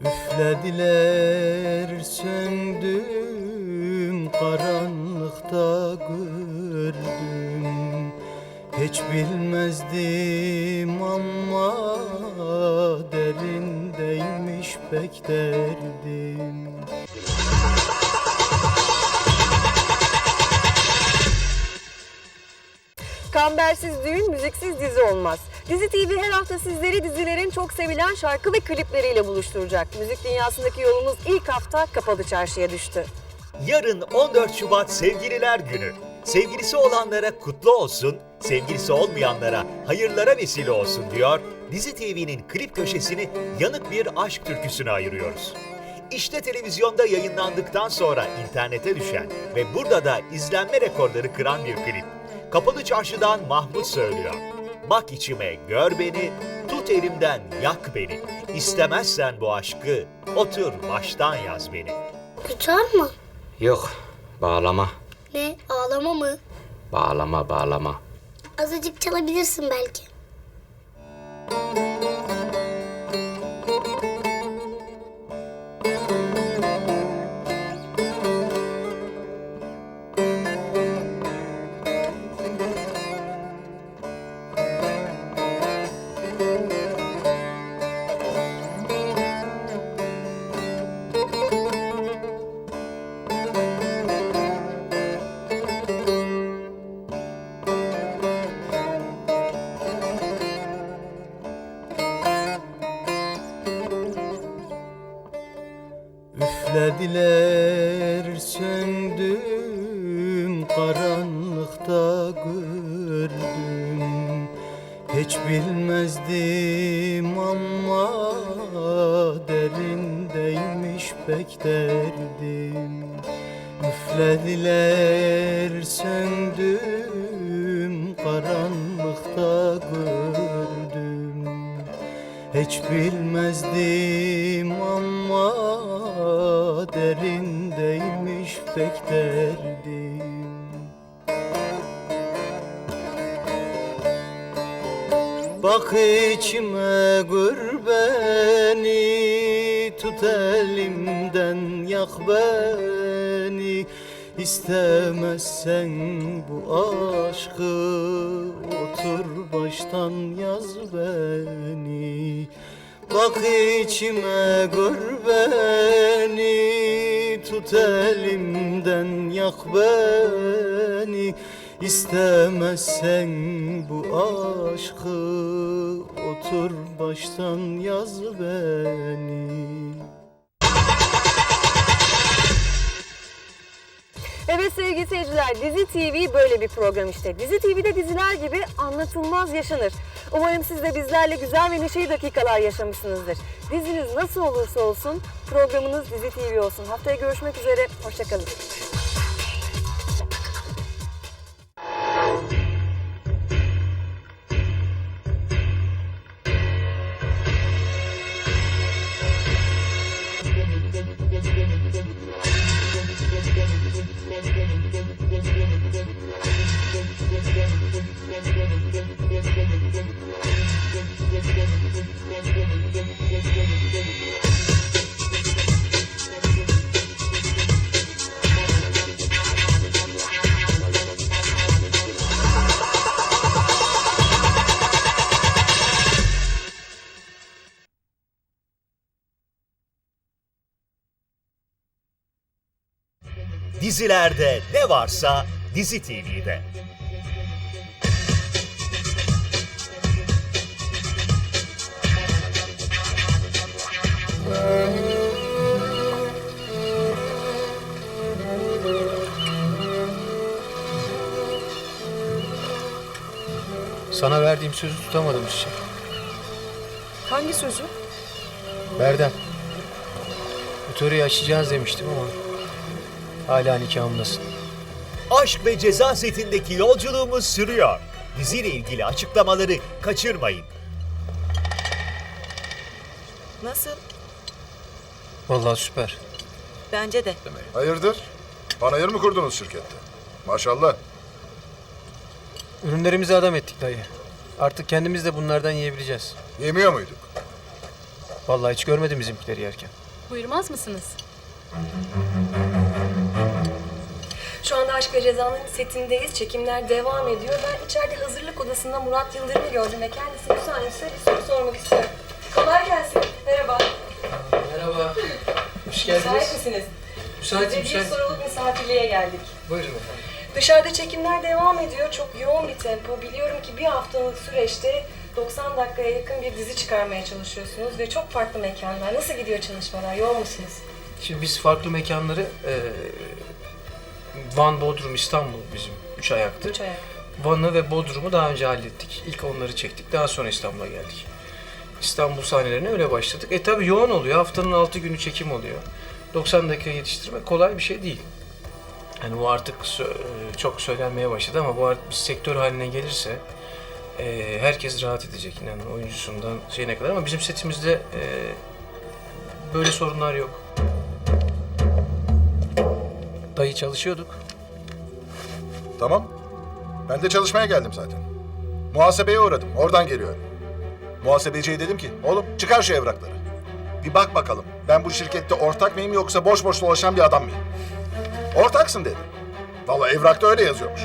Üflediler söndüm karanlıkta gördüm Hiç bilmezdim ama derindeymiş pek derdim Kambersiz düğün, müziksiz dizi olmaz. Dizi TV her hafta sizleri dizilerin çok sevilen şarkı ve klipleriyle buluşturacak. Müzik dünyasındaki yolumuz ilk hafta Kapalı Çarşı'ya düştü. Yarın 14 Şubat Sevgililer Günü. Sevgilisi olanlara kutlu olsun, sevgilisi olmayanlara hayırlara vesile olsun diyor. Dizi TV'nin klip köşesini yanık bir aşk türküsüne ayırıyoruz. İşte televizyonda yayınlandıktan sonra internete düşen ve burada da izlenme rekorları kıran bir klip. Kapalı Çarşı'dan Mahmut söylüyor. Bak içime gör beni, tut elimden yak beni. İstemezsen bu aşkı, otur baştan yaz beni. Tutar mı? Yok, bağlama. Ne? Ağlama mı? Bağlama, bağlama. Azıcık çalabilirsin belki. Üflediler söndüm karanlıkta gördüm. Hiç bilmezdim ama derindeymiş pek derdim. Üflediler söndüm karanlıkta gördüm. Hiç bilmezdim derindeymiş pek derdim. Bak içime gör beni Tut elimden yak beni. İstemezsen bu aşkı Otur baştan yaz beni. Bak içime gör beni Tut elimden yak beni İstemezsen bu aşkı Otur baştan yaz beni Evet sevgili seyirciler, Dizi TV böyle bir program işte. Dizi TV'de diziler gibi anlatılmaz yaşanır. Umarım siz de bizlerle güzel ve neşeli dakikalar yaşamışsınızdır. Diziniz nasıl olursa olsun programınız Dizi TV olsun. Haftaya görüşmek üzere, hoşçakalın. Dizilerde ne varsa Dizi TV'de. Sana verdiğim sözü tutamadım Çiçek. Hangi sözü? Berdem. Bu töreyi açacağız demiştim ama hala nikahımdasın. Aşk ve ceza setindeki yolculuğumuz sürüyor. Diziyle ilgili açıklamaları kaçırmayın. Nasıl? Vallahi süper. Bence de. Hayırdır? Panayır mı kurdunuz şirkette? Maşallah. Ürünlerimizi adam ettik dayı. Artık kendimiz de bunlardan yiyebileceğiz. Yemiyor muyduk? Vallahi hiç görmedim bizimkileri yerken. Buyurmaz mısınız? Şu anda Aşk ve Ceza'nın setindeyiz. Çekimler devam ediyor. Ben içeride hazırlık odasında Murat Yıldırım'ı gördüm ve kendisine müsaadenize bir soru sormak istiyorum. Kolay gelsin. Merhaba. Merhaba. Hoş Müsait misiniz? Müsaitim, Size bir soruluk misafirliğe geldik. Buyurun efendim. Dışarıda çekimler devam ediyor. Çok yoğun bir tempo. Biliyorum ki bir haftalık süreçte 90 dakikaya yakın bir dizi çıkarmaya çalışıyorsunuz ve çok farklı mekanlar. Nasıl gidiyor çalışmalar? Yoğun musunuz? Şimdi biz farklı mekanları e, Van, Bodrum, İstanbul bizim üç ayaktı. Üç ayak. Van'ı ve Bodrum'u daha önce hallettik. İlk onları çektik. Daha sonra İstanbul'a geldik. İstanbul sahnelerine öyle başladık. E tabi yoğun oluyor. Haftanın 6 günü çekim oluyor. 90 dakika yetiştirmek kolay bir şey değil. Yani bu artık e, çok söylenmeye başladı ama bu artık bir sektör haline gelirse e, herkes rahat edecek inanın oyuncusundan şeyine kadar ama bizim setimizde e, böyle sorunlar yok. Dayı çalışıyorduk. Tamam. Ben de çalışmaya geldim zaten. Muhasebeye uğradım. Oradan geliyorum. Muhasebeciye dedim ki, oğlum çıkar şu evrakları. Bir bak bakalım. Ben bu şirkette ortak mıyım yoksa boş boş dolaşan bir adam mıyım? Ortaksın dedi. Vallahi evrakta öyle yazıyormuş.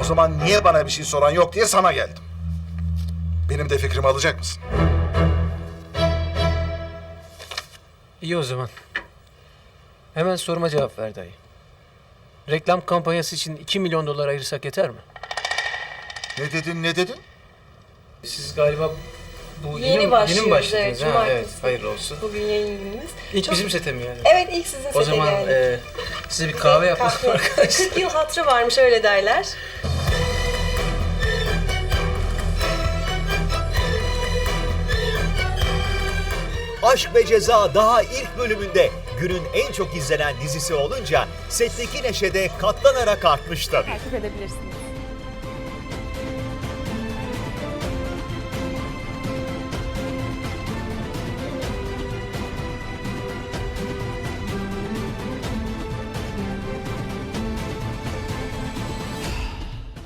O zaman niye bana bir şey soran yok diye sana geldim. Benim de fikrimi alacak mısın? İyi o zaman. Hemen soruma cevap ver dayı. Reklam kampanyası için 2 milyon dolar ayırsak yeter mi? Ne dedin, ne dedin? Siz galiba bu Yeni yeni, mi- yeni başlıyoruz, mi başladınız? evet, ha, cumartesi. evet, hayırlı olsun. Bugün yayın günümüz. İlk Çok- bizim sete mi yani? Evet ilk sizin O sete zaman geldik. e, size bir kahve yapalım Kahve. arkadaşlar. 40 yıl hatırı varmış öyle derler. Aşk ve Ceza daha ilk bölümünde günün en çok izlenen dizisi olunca setteki neşe de katlanarak artmış tabii. Takip edebilirsiniz.